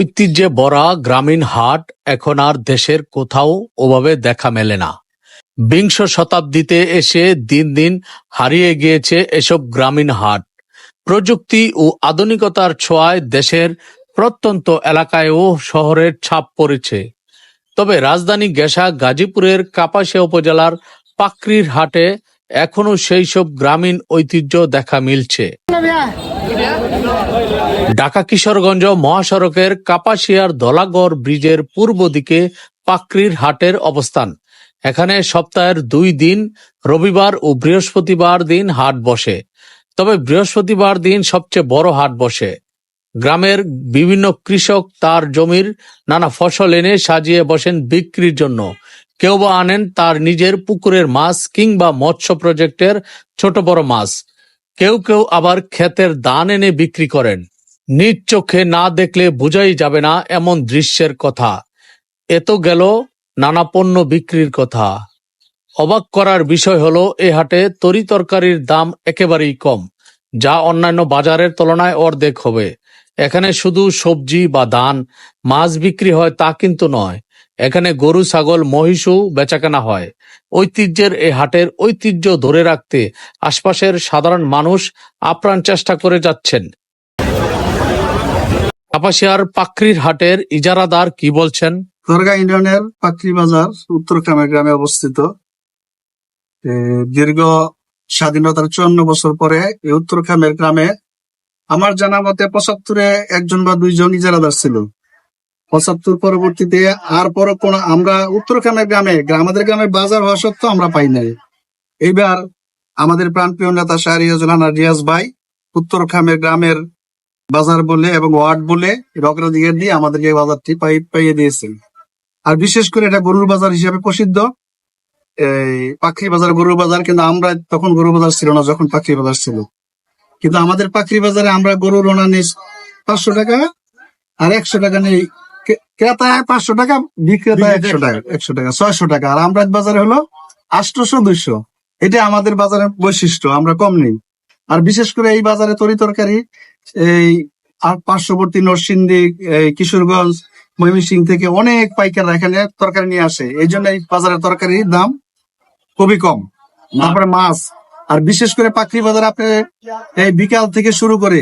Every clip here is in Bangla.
ঐতিহ্যে বরা গ্রামীণ হাট এখন আর দেশের কোথাও ওভাবে দেখা মেলে না। বিংশ শতাব্দীতে এসে দিন দিন হারিয়ে গিয়েছে এসব গ্রামীণ হাট। প্রযুক্তি ও আধুনিকতার ছোঁয়ায় দেশের প্রত্যন্ত এলাকায়ও শহরের ছাপ পড়েছে। তবে রাজধানী গেসা গাজীপুরের কাপাসিয়া উপজেলার পাকরির হাটে এখনও সেই সব গ্রামীণ ঐতিহ্য দেখা মিলছে। ঢাকা কিশোরগঞ্জ মহাসড়কের কাপাসিয়ার দলাগড় ব্রিজের পূর্ব দিকে পাকরির হাটের অবস্থান। এখানে সপ্তাহের দুই দিন, রবিবার ও বৃহস্পতিবার দিন হাট বসে। তবে বৃহস্পতিবার দিন সবচেয়ে বড় হাট বসে। গ্রামের বিভিন্ন কৃষক তার জমির নানা ফসল এনে সাজিয়ে বসেন বিক্রির জন্য। কেউ বা আনেন তার নিজের পুকুরের মাছ কিংবা মৎস্য প্রজেক্টের ছোট বড় মাছ। কেউ কেউ আবার ক্ষেতের দান এনে বিক্রি করেন। নিজ চোখে না দেখলে বোঝাই যাবে না এমন দৃশ্যের কথা। এত গেল নানা পণ্য বিক্রির কথা। অবাক করার বিষয় হলো, এ হাটে তরি তরকারির দাম একেবারেই কম, যা অন্যান্য বাজারের তুলনায় অর্ধেক হবে। এখানে শুধু সবজি বা ধান মাছ বিক্রি হয় তা কিন্তু নয়। এখানে গরু ছাগল মহিষও বেচাকেনা হয়। ঐতিহ্যের এই হাটের ঐতিহ্য ধরে রাখতে আশপাশের সাধারণ মানুষ আপ্রাণ চেষ্টা করে যাচ্ছেন। কাপাসিয়ার পাকরির হাটের ইজারাদার কি বলছেন? দরগা ইউনিয়নের পাকরি বাজার উত্তরগ্রামের গ্রামে অবস্থিত। এ, দীর্ঘ স্বাধীনতার চুয়ান্ন বছর পরে এই উত্তরগ্রামের গ্রামে আমার জানা মতে পঁচাত্তরে একজন বা দুইজন ইজারাদার ছিল। পঁচাত্তর পরবর্তীতে আর পর কোন আমরা উত্তরগ্রামের গ্রামে গ্রা- আমাদের গ্রামে বাজার হওয়া সত্ত্বেও আমরা পাই নাই। এইবার আমাদের প্রাণপ্রিয় নেতা শাহরিয়াজুলানা রিয়াজ ভাই উত্তরগ্রামের গ্রামের বাজার বলে এবং ওয়ার্ড বলে অগ্রাধিকার দিয়ে আমাদেরকে এই বাজারটি পাই, পাইয়ে দিয়েছেন। আর বিশেষ করে এটা গরুর বাজার হিসেবে প্রসিদ্ধ। এই পাখি বাজার গরুর বাজার, কিন্তু আমরা তখন গরুর বাজার ছিল না, যখন পাখি বাজার ছিল। কিন্তু আমাদের পাখরি বাজারে আমরা গরুর ওনা নিই পাঁচশো টাকা আর একশো টাকা নেই। ক্রেতা পাঁচশো টাকা বিক্রেতা একশো টাকা একশো টাকা ছয়শো টাকা। আর আমরা বাজারে হলো আটশোশো দুইশো। এটা আমাদের বাজারের বৈশিষ্ট্য আমরা কম নেই। আর বিশেষ করে এই বাজারে তরি তরকারি এই আর পার্শ্ববর্তী নরসিংদী এই কিশোরগঞ্জ ময়মনসিং থেকে অনেক পাইকাররা এখানে তরকারি নিয়ে আসে। এই জন্য এই বাজারের তরকারির দাম খুবই কম। তারপরে মাছ। আর বিশেষ করে পাখরি বাজার আপনি এই বিকাল থেকে শুরু করে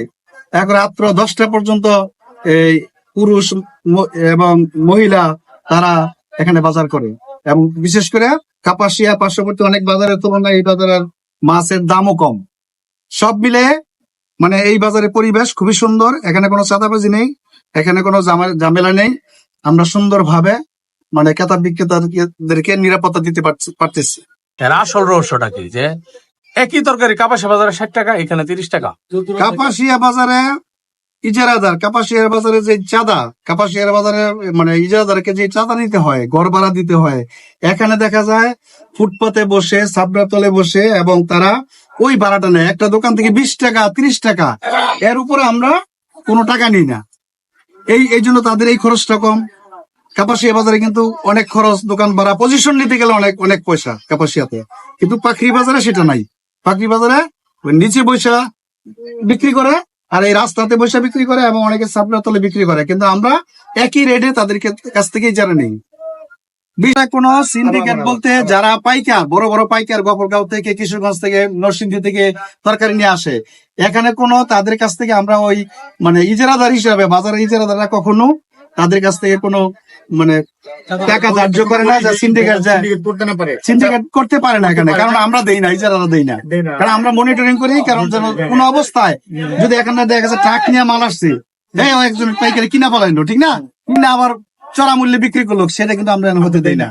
এক রাত্র দশটা পর্যন্ত এই পুরুষ এবং মহিলা তারা এখানে বাজার করে। এবং বিশেষ করে কাপাসিয়া পার্শ্ববর্তী অনেক বাজারের তুলনায় এই বাজারের মাছের দামও কম। সব মিলে মানে এই বাজারের পরিবেশ খুবই সুন্দর, এখানে কোনো চাঁদাবাজি নেই, এখানে কোনো ঝামেলা নেই। আমরা সুন্দরভাবে মানে ক্রেতা বিক্রেতাদেরকে নিরাপত্তা দিতে পারতেছি। এর আসল রহস্যটা কি? যে একই তরকারি কাপাসিয়া বাজারে ষাট টাকা, এখানে তিরিশ টাকা। কাপাসিয়া বাজারে ইজারাদার, কাপাসিয়ার বাজারে যে চাঁদা, কাপাসিয়ার বাজারে মানে ইজারাদারকে যে চাঁদা নিতে হয় গড় ভাড়া দিতে হয়, এখানে দেখা যায় ফুটপাতে বসে সাবরা তলে বসে এবং তারা ওই ভাড়াটা নেয়। একটা দোকান থেকে বিশ টাকা, তিরিশ টাকা, এর উপরে আমরা কোনো টাকা নিই না। এই এই জন্য তাদের এই খরচটা কম। কাপাসিয়া বাজারে কিন্তু অনেক খরচ, দোকান ভাড়া পজিশন নিতে গেলে অনেক অনেক পয়সা কাপাসিয়াতে। কিন্তু পাখরি বাজারে সেটা নাই। পাখরি বাজারে নিচে বৈশা বিক্রি করে আর এই রাস্তাতে বসে বিক্রি করে এবং অনেকে সাবলা তলে বিক্রি করে। কিন্তু আমরা একই রেটে তাদেরকে কাছ থেকেই জানা নেই। কোন সিন্ডিকেট বলতে যারা পাইকার, বড় বড় পাইকার গফরগাঁও থেকে, কিশোরগঞ্জ থেকে, নরসিংদী থেকে তরকারি নিয়ে আসে। এখানে কোনো তাদের কাছ থেকে আমরা ওই মানে ইজারাদার হিসাবে, বাজারের ইজারাদাররা কখনো তাদের কাছ থেকে কোনো মানে টাকা ধার্য করে না যা সিন্ডিকেট যায়। সিন্ডিকেট করতে পারে। না এখানে কারণ আমরা দেই না ইজারারা দেই না। কারণ আমরা মনিটরিং করি কারণ যেন কোন অবস্থায় যদি এখানে দেখা যাচ্ছে ট্রাক নিয়ে মাল আসছে হ্যাঁ একজন পাইকারি কিনা পালাইলো ঠিক না? কিনা আবার চড়া মূল্যে বিক্রি করল সেটা কিন্তু আমরা হতে দেই না।